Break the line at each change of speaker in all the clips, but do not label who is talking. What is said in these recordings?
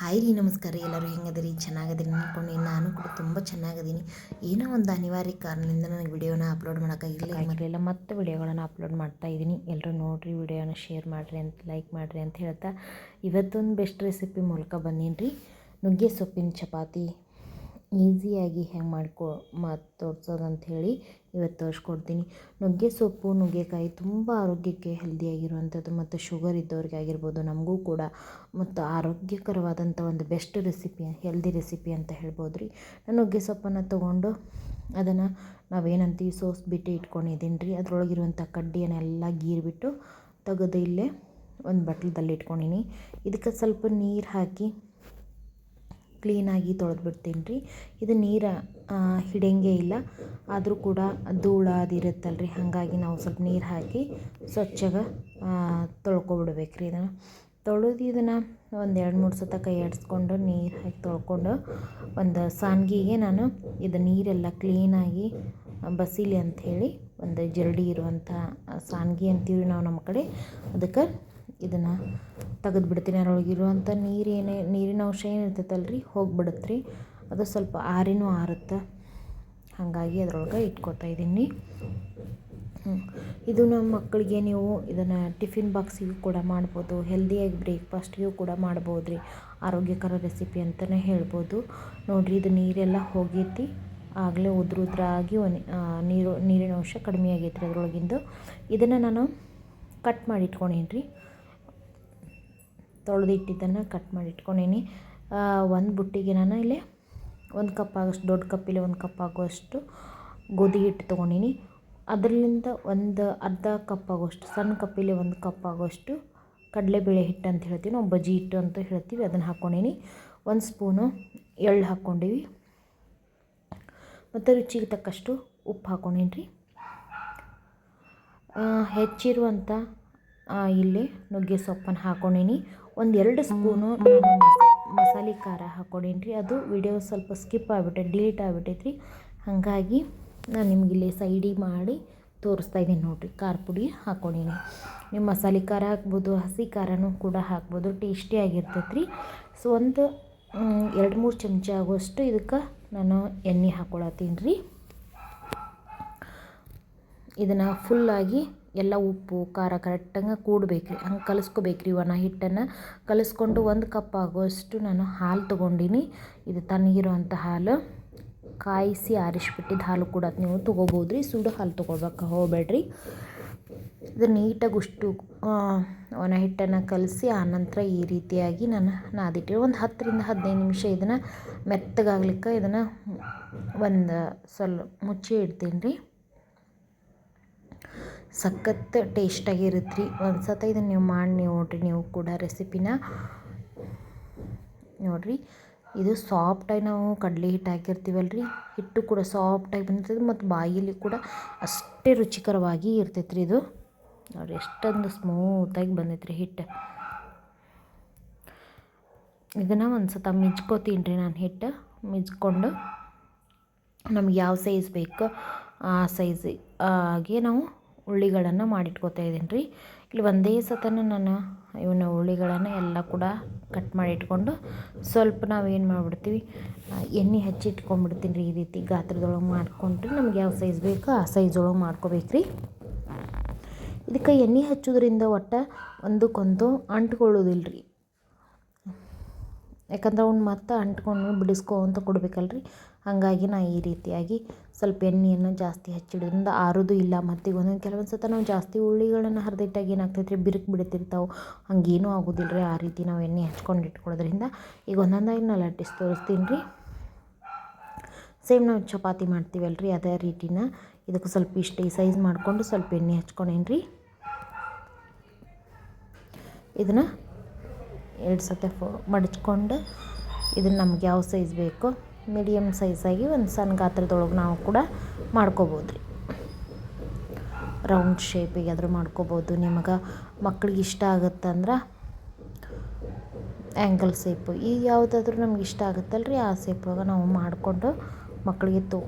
Hi ರೀ, ನಮಸ್ಕಾರ ರೀ. ಎಲ್ಲರೂ ಹೆಂಗದಿರಿ? ಚೆನ್ನಾಗದಿರಿ ಅನ್ಕೊಂಡು. ನಾನು ಕೂಡ ತುಂಬ ಚೆನ್ನಾಗದೀನಿ. ಏನೋ ಒಂದು ಅನಿವಾರ್ಯ ಕಾರಣದಿಂದ ನನಗೆ ವಿಡಿಯೋನ ಅಪ್ಲೋಡ್ ಮಾಡೋಕ್ಕಾಗಿಲ್ಲ ಮಕ್ಕಳೆಲ್ಲ ಮತ್ತೆ ವಿಡಿಯೋಗಳನ್ನು ಅಪ್ಲೋಡ್ ಮಾಡ್ತಾ ಇದ್ದೀನಿ ಎಲ್ಲರೂ ನೋಡಿರಿ, ವಿಡಿಯೋನ ಶೇರ್ ಮಾಡಿರಿ ಅಂತ ಲೈಕ್ ಮಾಡಿರಿ ಅಂತ ಹೇಳ್ತಾ ಇವತ್ತೊಂದು ಬೆಸ್ಟ್ ರೆಸಿಪಿ ಮೂಲಕ ಬಂದೀನಿ ರೀ ನುಗ್ಗೆ ಸೊಪ್ಪಿನ ಚಪಾತಿ. ಈಸಿಯಾಗಿ ಹೆಂಗೆ ಮಾಡ್ಕೊ ಮತ್ತು ತೋರ್ಸೋದು ಅಂತ ಹೇಳಿ ಇವತ್ತು ತೋರಿಸ್ಕೊಡ್ತೀನಿ. ನುಗ್ಗೆ ಸೊಪ್ಪು, ನುಗ್ಗೆಕಾಯಿ ತುಂಬ ಆರೋಗ್ಯಕ್ಕೆ ಹೆಲ್ದಿಯಾಗಿರುವಂಥದ್ದು ಮತ್ತು ಶುಗರ್ ಇದ್ದವ್ರಿಗೆ ಆಗಿರ್ಬೋದು ನಮಗೂ ಕೂಡ. ಮತ್ತು ಆರೋಗ್ಯಕರವಾದಂಥ ಒಂದು ಬೆಸ್ಟ್ ರೆಸಿಪಿ, ಹೆಲ್ದಿ ರೆಸಿಪಿ ಅಂತ ಹೇಳ್ಬೋದು ರೀ ನಾನು ನುಗ್ಗೆ ಸೊಪ್ಪನ್ನು ತೊಗೊಂಡು ಅದನ್ನು ನಾವೇನಂತೀವಿ, ಸೋಸ್ ಬಿಟ್ಟು ಇಟ್ಕೊಂಡಿದ್ದೀನಿ ರೀ ಅದರೊಳಗಿರುವಂಥ ಕಡ್ಡಿಯನ್ನೆಲ್ಲ ಗೀರ್ಬಿಟ್ಟು ತೆಗೆದು ಇಲ್ಲೇ ಒಂದು ಬಟ್ಲದಲ್ಲಿ ಇಟ್ಕೊಂಡೀನಿ ಇದಕ್ಕೆ ಸ್ವಲ್ಪ ನೀರು ಹಾಕಿ ಕ್ಲೀನಾಗಿ ತೊಳೆದು ಬಿಡ್ತೀನಿ ರೀ. ಇದು ನೀರು ಹಿಡಿಯಂಗೆ ಇಲ್ಲ. ಆದರೂ ಕೂಡ ಧೂಳ ಅದು ರೀ ಹಾಗಾಗಿ ನಾವು ಸ್ವಲ್ಪ ನೀರು ಹಾಕಿ ಸ್ವಚ್ಛಗೆ ತೊಳ್ಕೊಬಿಡ್ಬೇಕು ರೀ ಇದನ್ನು. ತೊಳೆದು ಇದನ್ನು ಒಂದು ಎರಡು ಮೂರು ಸತ ಕೈ ಆಡಿಸ್ಕೊಂಡು ನೀರು ಹಾಕಿ ತೊಳ್ಕೊಂಡು ಒಂದು ಸಾನ್ಗಿಗೆ ನಾನು ಇದು ನೀರೆಲ್ಲ ಕ್ಲೀನಾಗಿ ಬಸೀಲಿ ಅಂಥೇಳಿ ಒಂದು ಜರಡಿ ಇರುವಂಥ ಸಾನ್ಗಿ ಅಂತೀವಿ ನಾವು ನಮ್ಮ ಕಡೆ. ಅದಕ್ಕೆ ಇದನ್ನು ತೆಗೆದು ಬಿಡ್ತೀನಿ ಅದರೊಳಗಿರುವಂಥ ನೀರು ಏನೇ, ನೀರಿನ ಅಂಶ ಏನು ಇರ್ತೈತಲ್ಲ ರೀ ಹೋಗಿಬಿಡುತ್ತೆ ರೀ ಅದು ಸ್ವಲ್ಪ ಆರಿನೂ ಆರುತ್ತೆ. ಹಾಗಾಗಿ ಅದ್ರೊಳಗೆ ಇಟ್ಕೊತಾ ಇದ್ದೀನಿ. ಇದು ನಮ್ಮ ಮಕ್ಕಳಿಗೆ ನೀವು ಇದನ್ನು ಟಿಫಿನ್ ಬಾಕ್ಸಿಗೂ ಕೂಡ ಮಾಡ್ಬೋದು. ಹೆಲ್ದಿಯಾಗಿ ಬ್ರೇಕ್ಫಾಸ್ಟಿಗೂ ಕೂಡ ಮಾಡ್ಬೋದು ರೀ ಆರೋಗ್ಯಕರ ರೆಸಿಪಿ ಅಂತಲೇ ಹೇಳ್ಬೋದು. ನೋಡಿರಿ, ಇದು ನೀರೆಲ್ಲ ಹೋಗೈತಿ. ಆಗಲೇ ಉದ್ರ ಉದ್ರಾಗಿ ಒನ್ ನೀರು, ನೀರಿನ ಅಂಶ ಕಡಿಮೆ ಆಗೈತೆ ರೀ ಅದ್ರೊಳಗಿಂದು. ಇದನ್ನು ನಾನು ಕಟ್ ಮಾಡಿ ಇಟ್ಕೊಂಡೀನಿ ರೀ ತೊಳೆದಿಟ್ಟಿದ್ದನ್ನು ಕಟ್ ಮಾಡಿ ಇಟ್ಕೊಂಡೀನಿ. ಒಂದು ಬುಟ್ಟಿಗೆ ನಾನು ಇಲ್ಲಿ ಒಂದು ಕಪ್ ಆಗೋಷ್ಟು, ದೊಡ್ಡ ಕಪ್ಪಿಲಿ ಒಂದು ಕಪ್ ಆಗುವಷ್ಟು ಗೋಧಿ ಹಿಟ್ಟು ತೊಗೊಂಡೀನಿ. ಅದರಿಂದ ಒಂದು ಅರ್ಧ ಕಪ್ ಆಗುವಷ್ಟು, ಸಣ್ಣ ಕಪ್ಪಿಲಿ ಒಂದು ಕಪ್ ಆಗುವಷ್ಟು ಕಡಲೆಬೇಳೆ ಹಿಟ್ಟು ಅಂತ ಹೇಳ್ತೀವಿ. ನಾವು ಬಜ್ಜಿ ಹಿಟ್ಟು ಅಂತ ಹೇಳ್ತೀವಿ, ಅದನ್ನು ಹಾಕ್ಕೊಂಡೀನಿ ಒಂದು ಸ್ಪೂನು ಎಳ್ಳು ಹಾಕ್ಕೊಂಡೀವಿ ಮತ್ತು ರುಚಿಗೆ ತಕ್ಕಷ್ಟು ಉಪ್ಪು ಹಾಕ್ಕೊಂಡೀನಿ ರೀ ಹೆಚ್ಚಿರುವಂಥ ಇಲ್ಲಿ ನುಗ್ಗೆ ಸೊಪ್ಪನ್ನು ಹಾಕ್ಕೊಂಡೀನಿ ಒಂದು ಎರಡು ಸ್ಪೂನು ನಾನು ಮಸಾಲೆ ಖಾರ ಹಾಕ್ಕೊಂಡೀನಿ ರೀ ಅದು ವಿಡಿಯೋ ಸ್ವಲ್ಪ ಸ್ಕಿಪ್ ಆಗಿಬಿಟ್ಟೆ ಡಿಲೀಟ್ ಆಗಿಬಿಟ್ಟೈತ್ರಿ. ಹಾಗಾಗಿ ನಾನು ನಿಮ್ಗೆ ಇಲ್ಲಿ ಸೈಡಿಗೆ ಮಾಡಿ ತೋರಿಸ್ತಾ ಇದ್ದೀನಿ ನೋಡಿರಿ. ಖಾರ ಪುಡಿ ಹಾಕ್ಕೊಂಡೀನಿ ನೀವು ಮಸಾಲೆ ಖಾರ ಹಾಕ್ಬೋದು ಹಸಿ ಖಾರನೂ ಕೂಡ ಹಾಕ್ಬೋದು ಟೇಸ್ಟಿಯಾಗಿರ್ತೈತೆ ರೀ ಸೊ ಒಂದು ಎರಡು ಮೂರು ಚಮಚ ಆಗುವಷ್ಟು ಇದಕ್ಕೆ ನಾನು ಎಣ್ಣೆ ಹಾಕ್ಕೊಳತ್ತೀನಿ ರೀ. ಇದನ್ನು ಫುಲ್ಲಾಗಿ ಎಲ್ಲ ಉಪ್ಪು, ಖಾರ ಕರೆಕ್ಟಾಗಿ ಕೂಡ್ಬೇಕು ರೀ ಹಂಗೆ ಕಲಿಸ್ಕೋಬೇಕು ರೀ ಒಣ ಹಿಟ್ಟನ್ನು. ಕಲಿಸ್ಕೊಂಡು ಒಂದು ಕಪ್ ಆಗುವಷ್ಟು ನಾನು ಹಾಲು ತೊಗೊಂಡೀನಿ. ಇದು ತಣ್ಣಗಿರುವಂಥ ಹಾಲು. ಕಾಯಿಸಿ ಆರಿಸ್ಬಿಟ್ಟಿದ್ದು ಹಾಲು ಕೂಡ ನೀವು ತೊಗೋಬೋದು ರೀ ಸುಡು ಹಾಲು ತೊಗೋಬೇಕು, ಹೋಗಬೇಡ್ರಿ. ಇದು ನೀಟಾಗಿ ಉಷ್ಟು ಒಣ ಹಿಟ್ಟನ್ನು ಕಲಸಿ ಆನಂತರ ಈ ರೀತಿಯಾಗಿ ನಾನು ನಾದಿಟ್ಟಿರಿ ಒಂದು ಹತ್ತರಿಂದ ಹದಿನೈದು ನಿಮಿಷ ಇದನ್ನು ಮೆತ್ತಗಾಗ್ಲಿಕ್ಕೆ ಇದನ್ನು ಒಂದು ಸ್ವಲ್ಪ ಮುಚ್ಚಿ ಇಡ್ತೀನಿ ರೀ ಸಖತ್ ಟೇಸ್ಟಾಗಿರುತ್ತೆ ರೀ ಒಂದು ಸತ ಇದನ್ನು ನೀವು ಮಾಡಿ ನೋಡಿರಿ, ನೀವು ಕೂಡ ರೆಸಿಪಿನ ನೋಡಿರಿ, ಇದು ಸಾಫ್ಟಾಗಿ ನಾವು ಕಡಲೆ ಹಿಟ್ಟು ಹಾಕಿರ್ತೀವಲ್ಲ ರೀ ಹಿಟ್ಟು ಕೂಡ ಸಾಫ್ಟಾಗಿ ಬಂದಿರ್ತದೆ ಮತ್ತು ಬಾಯಲ್ಲಿ ಕೂಡ ಅಷ್ಟೇ ರುಚಿಕರವಾಗಿ ಇರ್ತೈತೆ ರೀ ಇದು. ನೋಡಿ ಎಷ್ಟೊಂದು ಸ್ಮೂತಾಗಿ ಬಂದೈತೆ ರೀ ಹಿಟ್ಟು ಇದನ್ನು ಒಂದು ಸತ ಮಿಜ್ಕೋತೀನಿ ರೀ ನಾನು ಹಿಟ್ಟು ಮಿಜ್ಕೊಂಡು ನಮ್ಗೆ ಯಾವ ಸೈಜ್ ಬೇಕೋ, ಆ ಸೈಜ್ ಆಗಿ ನಾವು ಉಳ್ಳಿಗಳನ್ನು ಮಾಡಿಟ್ಕೋತಾ ಇದ್ದೀನಿ ರೀ ಇಲ್ಲಿ ಒಂದೇ ಸತನ ನಾನು ಇವನ್ನ ಉಳ್ಳಿಗಳನ್ನು ಎಲ್ಲ ಕೂಡ ಕಟ್ ಮಾಡಿ ಇಟ್ಕೊಂಡು ಸ್ವಲ್ಪ ನಾವೇನು ಮಾಡಿಬಿಡ್ತೀವಿ ಎಣ್ಣೆ ಹಚ್ಚಿ ಇಟ್ಕೊಂಡ್ಬಿಡ್ತೀನಿ ರೀ ಈ ರೀತಿ ಗಾತ್ರದೊಳಗೆ ಮಾಡಿಕೊಂಡ್ರೆ ನಮ್ಗೆ ಯಾವ ಸೈಜ್ ಬೇಕೋ ಆ ಸೈಜ್ ಒಳಗೆ ಮಾಡ್ಕೋಬೇಕು ರೀ ಇದಕ್ಕೆ ಎಣ್ಣೆ ಹಚ್ಚೋದ್ರಿಂದ ಒಟ್ಟು ಒಂದಕ್ಕೊಂದು ಅಂಟ್ಕೊಳ್ಳೋದಿಲ್ಲ ರೀ ಯಾಕಂದ್ರೆ ಅವ್ನು ಮತ್ತೆ ಅಂಟ್ಕೊಂಡು ಬಿಡಿಸ್ಕೊಂತ ಕೊಡ್ಬೇಕಲ್ಲ ರೀ ಹಾಗಾಗಿ ನಾ ಈ ರೀತಿಯಾಗಿ ಸ್ವಲ್ಪ ಎಣ್ಣೆಯನ್ನು ಜಾಸ್ತಿ ಹಚ್ಚಿಡೋದ್ರಿಂದ ಆರೋದು ಇಲ್ಲ ಮತ್ತು ಒಂದೊಂದು ಕೆಲವೊಂದು ಸತ ನಾವು ಜಾಸ್ತಿ ಉಳ್ಳಿಗಳನ್ನು ಹರಿದಿಟ್ಟಾಗ ಏನಾಗ್ತೈತೆ ರೀ ಬಿರುಕು ಬಿಡ್ತಿರ್ತಾವೆ. ಹಂಗೇನೂ ಆಗೋದಿಲ್ಲ ರೀ ಆ ರೀತಿ ನಾವು ಎಣ್ಣೆ ಹಚ್ಕೊಂಡು ಇಟ್ಕೊಳ್ಳೋದ್ರಿಂದ ಈಗ ಒಂದೊಂದಾಗಿ ನಾ ಲಟ್ಟಿಸಿ ತೋರಿಸ್ತೀನಿ ರೀ ಸೇಮ್ ನಾವು ಚಪಾತಿ ಮಾಡ್ತೀವಲ್ಲ ರೀ ಅದೇ ರೀತಿನ. ಇದಕ್ಕೆ ಸ್ವಲ್ಪ ಇಷ್ಟು ಈ ಸೈಜ್ ಮಾಡಿಕೊಂಡು ಸ್ವಲ್ಪ ಎಣ್ಣೆ ಹಚ್ಕೊಂಡೇನು ರೀ ಇದನ್ನು ಎರಡು ಸತೆ ಫೋ ಮಡಚ್ಕೊಂಡು ಇದನ್ನು ನಮ್ಗೆ ಯಾವ ಸೈಜ್ ಬೇಕು ಮೀಡಿಯಮ್ ಸೈಜಾಗಿ ಒಂದು ಸಣ್ಣ ಗಾತ್ರದೊಳಗೆ ನಾವು ಕೂಡ ಮಾಡ್ಕೋಬೋದು ರೀ. ರೌಂಡ್ ಶೇಪಿಗೆ ಆದರೂ ಮಾಡ್ಕೋಬೋದು. ನಿಮಗೆ ಮಕ್ಳಿಗೆ ಇಷ್ಟ ಆಗುತ್ತಂದ್ರೆ ಆ್ಯಂಗಲ್ ಸೇಪು ಈಗ ಯಾವುದಾದ್ರೂ ನಮ್ಗೆ ಇಷ್ಟ ಆಗುತ್ತಲ್ಲ ರೀ ಆ ಸೇಪೊಳಗೆ ನಾವು ಮಾಡಿಕೊಂಡು ಮಕ್ಕಳಿಗೆ ತು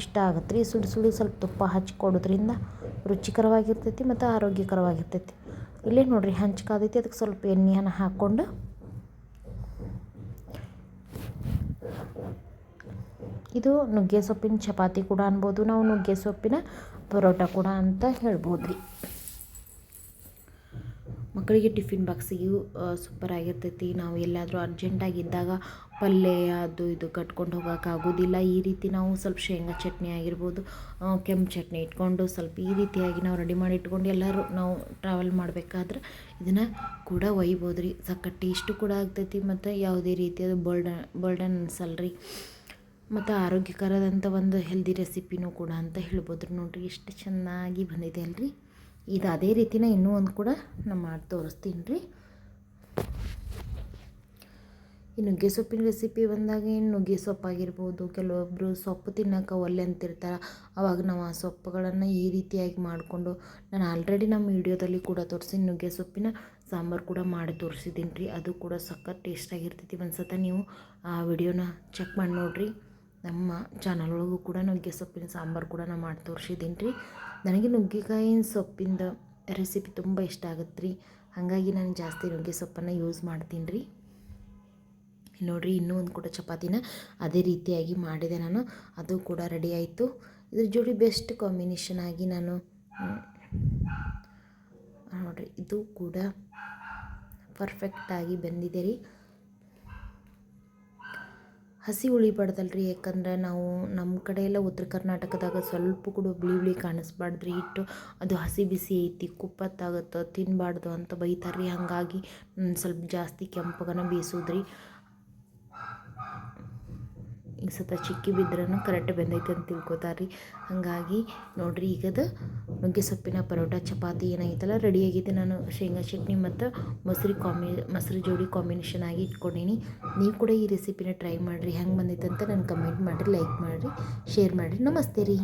ಇಷ್ಟ ಆಗುತ್ತೆ ರೀ ಸುಡಿ ಸುಡಿ ಸ್ವಲ್ಪ ತುಪ್ಪ ಹಚ್ಚಿ ಕೊಡೋದ್ರಿಂದ ರುಚಿಕರವಾಗಿರ್ತೈತಿ ಮತ್ತು ಆರೋಗ್ಯಕರವಾಗಿರ್ತೈತಿ. ಇಲ್ಲೇ ನೋಡಿರಿ, ಹಂಚ್ಕಾದೈತಿ, ಅದಕ್ಕೆ ಸ್ವಲ್ಪ ಎಣ್ಣೆಯನ್ನು ಹಾಕ್ಕೊಂಡು. ಇದು ನುಗ್ಗೆ ಸೊಪ್ಪಿನ ಚಪಾತಿ ಕೂಡ ಅನ್ಬೋದು. ನಾವು ನುಗ್ಗೆ ಸೊಪ್ಪಿನ ಪರೋಟ ಕೂಡ ಅಂತ ಹೇಳ್ಬೋದು ರೀ ಮಕ್ಕಳಿಗೆ ಟಿಫಿನ್ ಬಾಕ್ಸಿಗೂ ಸೂಪರ್ ಆಗಿರ್ತೈತಿ. ನಾವು ಎಲ್ಲಾದರೂ ಅರ್ಜೆಂಟಾಗಿ ಇದ್ದಾಗ ಪಲ್ಯ ಅದು ಇದು ಕಟ್ಕೊಂಡು ಆಗೋದಿಲ್ಲ. ಈ ರೀತಿ ನಾವು ಸ್ವಲ್ಪ ಶೇಂಗಾ ಚಟ್ನಿ ಆಗಿರ್ಬೋದು ಕೆಂಪು ಚಟ್ನಿ ಇಟ್ಕೊಂಡು ಸ್ವಲ್ಪ ಈ ರೀತಿಯಾಗಿ ನಾವು ರೆಡಿ ಮಾಡಿ ಇಟ್ಕೊಂಡು ಎಲ್ಲರೂ ನಾವು ಟ್ರಾವೆಲ್ ಮಾಡಬೇಕಾದ್ರೆ ಇದನ್ನು ಕೂಡ ಒಯ್ಬೋದು ರೀ. ಸಕ್ಕಟ್ ಟೇಸ್ಟು ಕೂಡ ಆಗ್ತೈತಿ ಮತ್ತು ಯಾವುದೇ ರೀತಿಯಾದ ಬರ್ಡನ್ ಬರ್ಡನ್ ಅನ್ಸಲ್ಲ ರೀ ಮತ್ತು ಆರೋಗ್ಯಕರದಂಥ ಒಂದು ಹೆಲ್ದಿ ರೆಸಿಪಿನೂ ಕೂಡ ಅಂತ ಹೇಳ್ಬೋದು ನೋಡಿರಿ ಎಷ್ಟು ಚೆನ್ನಾಗಿ ಬಂದಿದೆ ಅಲ್ರಿ. ಇದು ಅದೇ ರೀತಿನ ಇನ್ನೂ ಒಂದು ಕೂಡ ನಾನು ಮಾಡಿ ತೋರಿಸ್ತೀನಿ ರೀ. ಈ ನುಗ್ಗೆ ಸೊಪ್ಪಿನ ರೆಸಿಪಿ ಬಂದಾಗ ಏನು ನುಗ್ಗೆ ಸೊಪ್ಪಾಗಿರ್ಬೋದು ಕೆಲವೊಬ್ಬರು ಸೊಪ್ಪು ತಿನ್ನೋಕೆ ಒಲ್ಲೆ ಅಂತಿರ್ತಾರೆ. ಆವಾಗ ನಾವು ಆ ಸೊಪ್ಪುಗಳನ್ನು ಈ ರೀತಿಯಾಗಿ ಮಾಡಿಕೊಂಡು ನಾನು ಆಲ್ರೆಡಿ ನಮ್ಮ ವೀಡಿಯೋದಲ್ಲಿ ಕೂಡ ತೋರಿಸಿ ನುಗ್ಗೆ ಸೊಪ್ಪಿನ ಸಾಂಬಾರು ಕೂಡ ಮಾಡಿ ತೋರಿಸಿದ್ದೀನಿ ರೀ. ಅದು ಕೂಡ ಸಖತ್ ಟೇಸ್ಟಾಗಿರ್ತೈತಿ ಒಂದು ಸತ ನೀವು ಆ ವಿಡಿಯೋನ ಚೆಕ್ ಮಾಡಿ ನೋಡಿರಿ. ನಮ್ಮ ಚಾನಲ್ ಒಳಗೂ ಕೂಡ ನುಗ್ಗೆ ಸೊಪ್ಪಿನ ಸಾಂಬಾರು ಕೂಡ ನಾನು ಮಾಡಿ ತೋರಿಸಿದ್ದೀನಿ ರೀ. ನನಗೆ ನುಗ್ಗೆಕಾಯಿನ ಸೊಪ್ಪಿಂದ ರೆಸಿಪಿ ತುಂಬ ಇಷ್ಟ ಆಗುತ್ತೆ ರೀ ಹಾಗಾಗಿ ನಾನು ಜಾಸ್ತಿ ನುಗ್ಗೆ ಸೊಪ್ಪನ್ನು ಯೂಸ್ ಮಾಡ್ತೀನಿ ರೀ. ನೋಡಿರಿ, ಇನ್ನೂ ಒಂದು ಕೂಡ ಚಪಾತಿನ ಅದೇ ರೀತಿಯಾಗಿ ಮಾಡಿದೆ ನಾನು. ಅದು ಕೂಡ ರೆಡಿ ಆಯಿತು. ಇದ್ರ ಜೋಡಿ ಬೆಸ್ಟ್ ಕಾಂಬಿನೇಷನ್ ಆಗಿ ನಾನು ನೋಡಿರಿ, ಇದು ಕೂಡ ಪರ್ಫೆಕ್ಟಾಗಿ ಬಂದಿದೆ ರೀ. ಹಸಿ ಉಳಿಬಾರ್ದಲ್ರಿ ಯಾಕಂದ್ರೆ ನಾವು ನಮ್ಮ ಕಡೆ ಎಲ್ಲ ಉತ್ತರ ಕರ್ನಾಟಕದಾಗ ಸ್ವಲ್ಪ ಕೂಡ ಬಿಳಿ ಬಿಳಿ ಕಾಣಿಸ್ಬಾರ್ದ್ರಿ. ಹಿಟ್ಟು ಅದು ಹಸಿ ಬಿಸಿ ಐತಿ, ಕುಪ್ಪತ್ತಾಗತ್ತೆ ತಿನ್ನಬಾರ್ದು ಅಂತ ಬೈತಾರೆ ರೀ ಹಾಗಾಗಿ ಸ್ವಲ್ಪ ಜಾಸ್ತಿ ಕೆಂಪಗನ ಬೇಯಿಸೋದ್ರಿ. ಈ ಸತ ಚಿಕ್ಕಿ ಬಿದ್ರೂ ಕರೆಕ್ಟ್ ಬೆಂದೈತೆ ಅಂತ ತಿಳ್ಕೊತಾರೆ ರೀ ಹಾಗಾಗಿ ನೋಡಿರಿ ಈಗದ ನುಗ್ಗೆ ಸೊಪ್ಪಿನ ಪರೋಟ, ಚಪಾತಿ ಏನಾಗಿತ್ತಲ್ಲ ಆಗೈತೆ. ನಾನು ಶೇಂಗಾ ಚಟ್ನಿ ಮತ್ತು ಮೊಸರು ಕಾಂಬಿ ಮೊಸರು ಜೋಡಿ ಕಾಂಬಿನೇಷನ್ ಆಗಿ ಇಟ್ಕೊಂಡೀನಿ. ನೀವು ಕೂಡ ಈ ರೆಸಿಪಿನ ಟ್ರೈ ಮಾಡಿರಿ. ಹೆಂಗೆ ಬಂದೈತೆ ಅಂತ ನಾನು ಕಮೆಂಟ್ ಮಾಡಿರಿ ಲೈಕ್ ಮಾಡಿರಿ ಶೇರ್ ಮಾಡಿರಿ. ನಮಸ್ತೆ ರೀ.